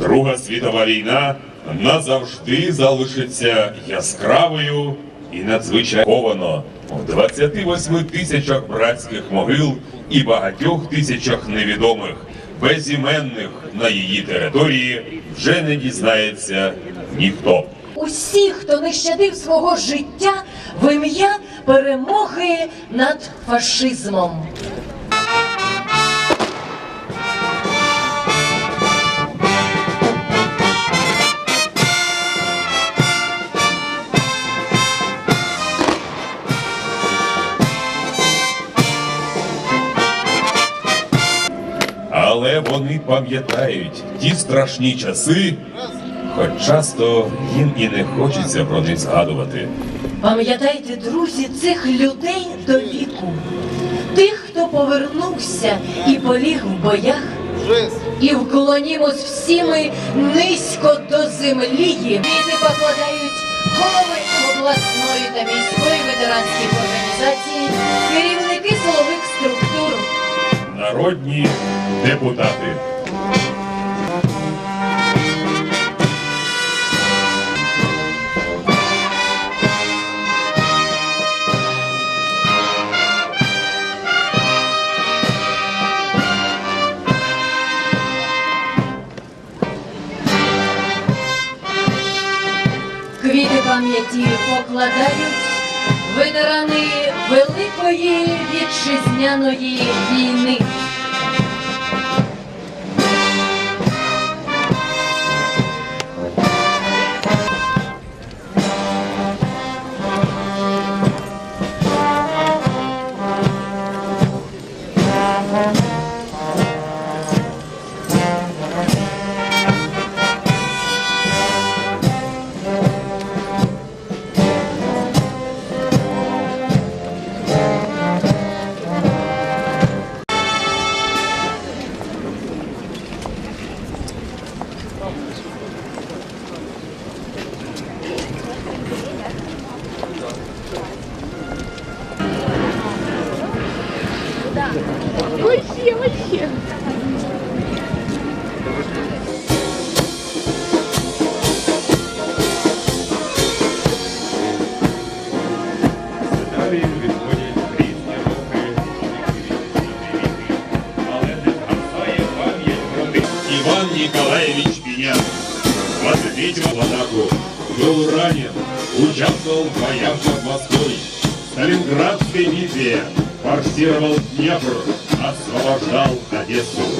Друга світова війна назавжди залишиться яскравою і надзвичайно в 28 тисячах братських могил і багатьох тисячах невідомих, безіменних на її території вже не дізнається ніхто. Усі, хто не щадив свого життя в ім'я перемоги над фашизмом. Але вони пам'ятають ті страшні часи, хоч часто їм і не хочеться про них згадувати. Пам'ятайте, друзі, цих людей до віку, тих, хто повернувся і поліг в боях, і вклонімось всі ми низько до землі. Квіти покладають голови обласної та міської ветеранських організацій, керівники силових структур. Народні депутати. Квіти пам'яті покладають ветерани Великої вітчизняної війни. Про них. Иван Николаевич Пеняк, 23 в атаку, был ранен, участвовал в боях под Москвой, Сталинградской битве, форсировал Днепр, a sua mão adesso.